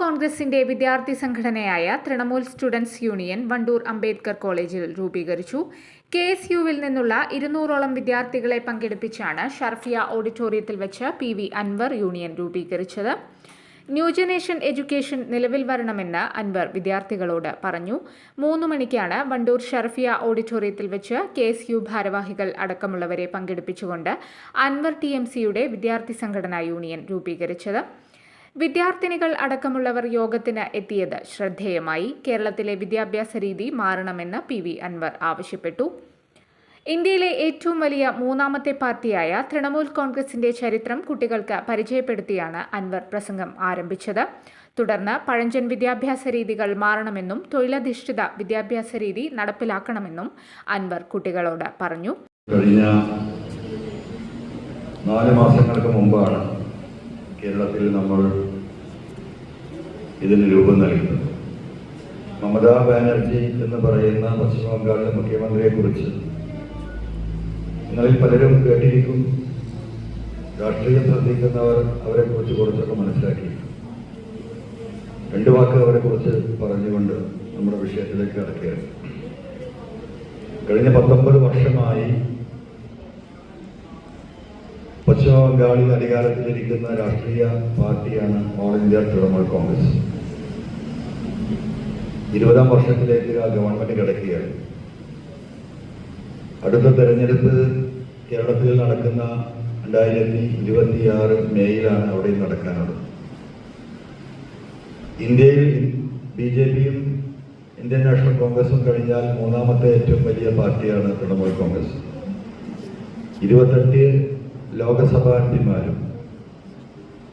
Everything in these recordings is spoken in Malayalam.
കോൺഗ്രസിന്റെ വിദ്യാർത്ഥി സംഘടനയായ തൃണമൂൽ സ്റ്റുഡൻസ് യൂണിയൻ വണ്ടൂർ അംബേദ്കർ കോളേജിൽ രൂപീകരിച്ചു. കെ എസ് യുവിൽ നിന്നുള്ള ഇരുന്നൂറോളം വിദ്യാർത്ഥികളെ പങ്കെടുപ്പിച്ചാണ് ഷർഫിയ ഓഡിറ്റോറിയത്തിൽ വെച്ച് പി വി അൻവർ യൂണിയൻ രൂപീകരിച്ചത്. ന്യൂജനേഷൻ എഡ്യൂക്കേഷൻ നിലവിൽ വരണമെന്ന് അൻവർ വിദ്യാർത്ഥികളോട് പറഞ്ഞു. മൂന്ന് മണിക്കാണ് വണ്ടൂർ ഷർഫിയ ഓഡിറ്റോറിയത്തിൽ വെച്ച് കെ എസ് യു ഭാരവാഹികൾ അടക്കമുള്ളവരെ പങ്കെടുപ്പിച്ചുകൊണ്ട് അൻവർ ടി എം സിയുടെ വിദ്യാർത്ഥി സംഘടനാ യൂണിയൻ രൂപീകരിച്ചത്. വിദ്യാർത്ഥിനികൾ അടക്കമുള്ളവർ യോഗത്തിന് എത്തിയത് ശ്രദ്ധേയമായി. കേരളത്തിലെ വിദ്യാഭ്യാസ രീതി മാറണമെന്ന് പി വി അൻവർ ആവശ്യപ്പെട്ടു. ഇന്ത്യയിലെ ഏറ്റവും വലിയ മൂന്നാമത്തെ പാർട്ടിയായ തൃണമൂൽ കോൺഗ്രസിന്റെ ചരിത്രം കുട്ടികൾക്ക് പരിചയപ്പെടുത്തിയാണ് അൻവർ പ്രസംഗം ആരംഭിച്ചത്. തുടർന്ന് പഴഞ്ചൻ വിദ്യാഭ്യാസ രീതികൾ മാറണമെന്നും തൊഴിലധിഷ്ഠിത വിദ്യാഭ്യാസ രീതി നടപ്പിലാക്കണമെന്നും അൻവർ കുട്ടികളോട് പറഞ്ഞു. കഴിഞ്ഞ നാല് മാസങ്ങൾക്ക് മുമ്പാണ് കേരളത്തിൽ നമ്മൾ ഇതിന് രൂപം നൽകുന്നത് മമതാ ബാനർജി എന്ന് പറയുന്ന പശ്ചിമ ബംഗാളിലെ മുഖ്യമന്ത്രിയെ കുറിച്ച് നിങ്ങളിൽ പലരും കേട്ടിരിക്കും. രാഷ്ട്രീയം ശ്രദ്ധിക്കുന്നവർ അവരെ കുറിച്ച് കുറച്ചൊക്കെ മനസ്സിലാക്കി രണ്ടു വാക്ക് അവരെ കുറിച്ച് പറഞ്ഞുകൊണ്ട് നമ്മുടെ വിഷയത്തിലേക്ക് കടക്കുകയാണ്. കഴിഞ്ഞ പത്തൊമ്പത് വർഷമായി പശ്ചിമ ബംഗാളിൽ അധികാരത്തിലിരിക്കുന്ന രാഷ്ട്രീയ പാർട്ടിയാണ് ഓൾ ഇന്ത്യ തൃണമൂൽ കോൺഗ്രസ്. ഇരുപതാം വർഷത്തിലേക്ക് ആ ഗവൺമെന്റ് കിടക്കുകയാണ്. അടുത്ത തെരഞ്ഞെടുപ്പ് കേരളത്തിൽ നടക്കുന്ന രണ്ടായിരത്തി ഇരുപത്തിയാറ് മെയ്യിലാണ് അവിടെ നടക്കാനുള്ളത്. ഇന്ത്യയിൽ ബി ജെ പിയും ഇന്ത്യൻ നാഷണൽ കോൺഗ്രസും കഴിഞ്ഞാൽ മൂന്നാമത്തെ ഏറ്റവും വലിയ പാർട്ടിയാണ് തൃണമൂൽ കോൺഗ്രസ്. ഇരുപത്തെട്ട് ലോകസഭാ എം പിമാരും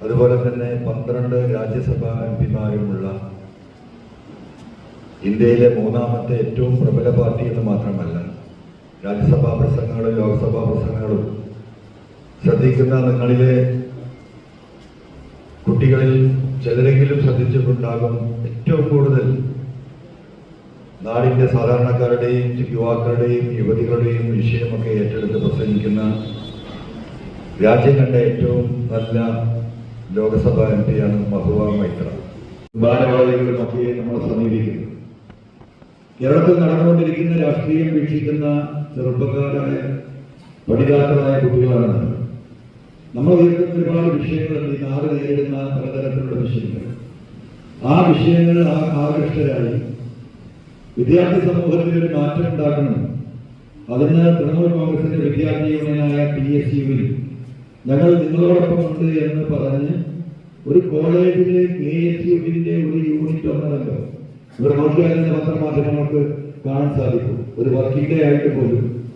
അതുപോലെ തന്നെ പന്ത്രണ്ട് രാജ്യസഭാ എം പിമാരുമുള്ള ഇന്ത്യയിലെ മൂന്നാമത്തെ ഏറ്റവും പ്രബല പാർട്ടി എന്ന് മാത്രമല്ല രാജ്യസഭാ പ്രസംഗങ്ങളും ലോക്സഭാ പ്രസംഗങ്ങളും ശ്രദ്ധിക്കുന്ന നിങ്ങളിലെ കുട്ടികളിൽ ചിലരെങ്കിലും ശ്രദ്ധിച്ചിട്ടുണ്ടാകും ഏറ്റവും കൂടുതൽ നാടിന്റെ സാധാരണക്കാരുടെയും യുവാക്കളുടെയും യുവതികളുടെയും വിഷയമൊക്കെ ഏറ്റെടുത്ത് പ്രസംഗിക്കുന്ന രാജ്യം കണ്ട ഏറ്റവും നല്ല ലോകസഭാ എം പിയാണ് മഹുവ മൈത്ര. ഭാരവാഹികളുമൊക്കെ നമ്മളെ സമീപിക്കുന്നു. കേരളത്തിൽ നടന്നുകൊണ്ടിരിക്കുന്ന രാഷ്ട്രീയം വീക്ഷിക്കുന്ന ചെറുപ്പക്കാരായ പഠിതാക്കളായ കുട്ടികളാണ് നമ്മൾ. ഉയർത്തുന്ന ഒരുപാട് വിഷയങ്ങളുണ്ട് ഈ നാട് നേരിടുന്ന പലതരത്തിലുള്ള വിഷയങ്ങൾ. ആ വിഷയങ്ങൾ ആകൃഷ്ടരായി വിദ്യാർത്ഥി സമൂഹത്തിൽ ഒരു മാറ്റം ഉണ്ടാക്കണം അതിന് തൃണമൂൽ കോൺഗ്രസിന്റെ വിദ്യാർത്ഥി യൂണിയനായ പി എസ് യുവിൽ ഞങ്ങൾ നിങ്ങളോടൊപ്പം ഉണ്ട് എന്ന് പറഞ്ഞ് ഒരു കോളേജിലെ കെ എസ് യുവിന്റെ ഒരു യൂണിറ്റ് ഒന്നല്ലോ ഇവർ നോക്കിയാലും പത്രമാധ്യമങ്ങൾക്ക് കാണാൻ സാധിക്കും. ഒരു വർക്കിംഗ് ഡേ ആയിട്ട് പോലും.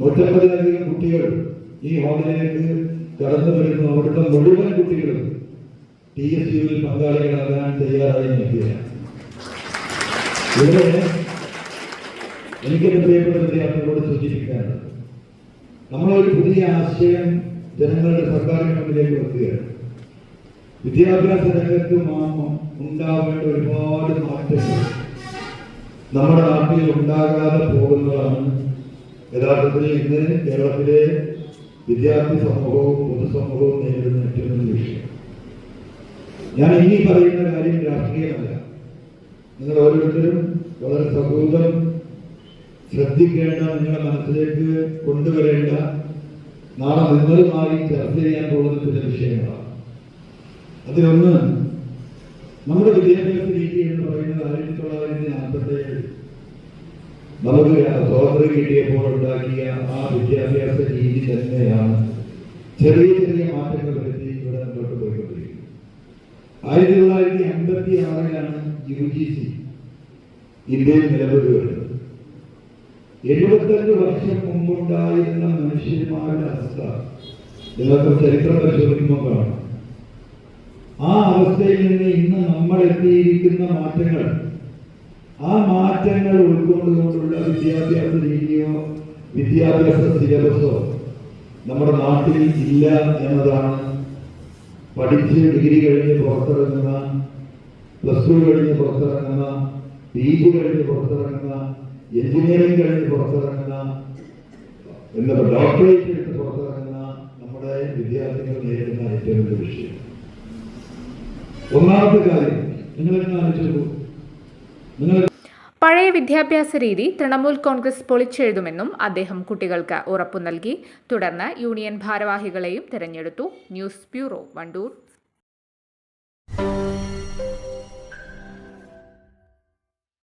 നൂറ്റമ്പതിലധികം കുട്ടികൾ ഈ ഹാളിലേക്ക് കടന്നു വരുന്നു. അവിടുത്തെ മുഴുവൻ കുട്ടികളും ടി എസ് യുവിൽ പങ്കാളികളാകാൻ തയ്യാറായി നിൽക്കുകയാണ്. ഇവിടെ പ്രിയപ്പെട്ട വിദ്യാർത്ഥികളോട് സൂചിപ്പിക്കാനുള്ളത്. നമ്മളൊരു പുതിയ ആശയം ജനങ്ങളുടെ സർക്കാരിന് മുന്നിലേക്ക് വരികയാണ് വിദ്യാഭ്യാസ രംഗത്ത് ഉണ്ടാവേണ്ട ഒരുപാട് മാറ്റങ്ങൾ നമ്മുടെ നാട്ടിൽ ഉണ്ടാകാതെ പോകുന്നതാണ്. യഥാർത്ഥത്തിൽ ഇന്ന് കേരളത്തിലെ വിദ്യാർത്ഥി സമൂഹവും പൊതുസമൂഹവും നേരിടുന്ന ഏറ്റവും വലിയ വിഷയം. ഞാൻ ഇനി പറയുന്ന കാര്യം രാഷ്ട്രീയമല്ല. നിങ്ങൾ ഓരോരുത്തരും വളരെ സഹൂതം ശ്രദ്ധിക്കേണ്ട നിങ്ങളുടെ മനസ്സിലേക്ക് കൊണ്ടുവരേണ്ട നാളെ നിങ്ങളുമായി ചർച്ച ചെയ്യാൻ പോകുന്ന ചില വിഷയങ്ങളാണ്. അതിലൊന്ന് നമ്മുടെ വിദ്യാഭ്യാസ രീതി എന്ന് പറയുന്നത് ആയിരത്തി തൊള്ളായിരത്തി നാൽപ്പത്തി ഏഴ് നമുക്ക് സ്വാതന്ത്ര്യം കിട്ടിയപ്പോൾ ഉണ്ടാക്കിയ ആ വിദ്യാഭ്യാസ രീതി തന്നെയാണ് ചെറിയ ചെറിയ മാറ്റങ്ങൾ വരുത്തി ഇവിടെ മുന്നോട്ട് പോയിക്കൊണ്ടിരിക്കുന്നത്. ആയിരത്തി തൊള്ളായിരത്തി അമ്പത്തി ആറിലാണ് യു ജി സി ഇന്ത്യയിൽ നിലവിൽ എഴുപത്തഞ്ച് വർഷം മുമ്പുണ്ടായിരുന്ന മനുഷ്യന്മാരുടെ അവസ്ഥ നിങ്ങൾക്ക് ചരിത്രം പരിശോധിക്കുമ്പോൾ കാണാം. ആ അവസ്ഥയിൽ നിന്ന് ഇന്ന് നമ്മൾ എത്തിയിരിക്കുന്ന മാറ്റങ്ങൾ ആ മാറ്റങ്ങൾ ഉൾക്കൊണ്ടുകൊണ്ടുള്ള വിദ്യാഭ്യാസ രീതിയോ വിദ്യാഭ്യാസ സിലബസോ നമ്മുടെ നാട്ടിൽ ഇല്ല എന്നതാണ്. പഠിച്ച് ഡിഗ്രി കഴിഞ്ഞ് പുറത്തിറങ്ങുന്ന പ്ലസ് ടു കഴിഞ്ഞ് പുറത്തിറങ്ങുന്ന പി ജി കഴിഞ്ഞ് പുറത്തിറങ്ങുന്ന എഞ്ചിനീയറിംഗ് കഴിഞ്ഞ് പുറത്തിറങ്ങുന്ന എന്താ ഡോക്ടറേറ്റ് എടുത്ത് പുറത്തിറങ്ങുന്ന നമ്മുടെ വിദ്യാർത്ഥികൾ നേരിടുന്ന ഏറ്റവും വലിയ വിഷയം. ഒന്നാമത്തെ കാര്യം നിങ്ങളെന്നെ ആലോചിച്ചു നിങ്ങൾ പഴയ വിദ്യാഭ്യാസ രീതി തൃണമൂൽ കോൺഗ്രസ് പൊളിച്ചെഴുതുമെന്നും അദ്ദേഹം കുട്ടികൾക്ക് ഉറപ്പു നൽകി. തുടർന്ന് യൂണിയൻ ഭാരവാഹികളെയും തിരഞ്ഞെടുത്തു. News bureau Wandoor.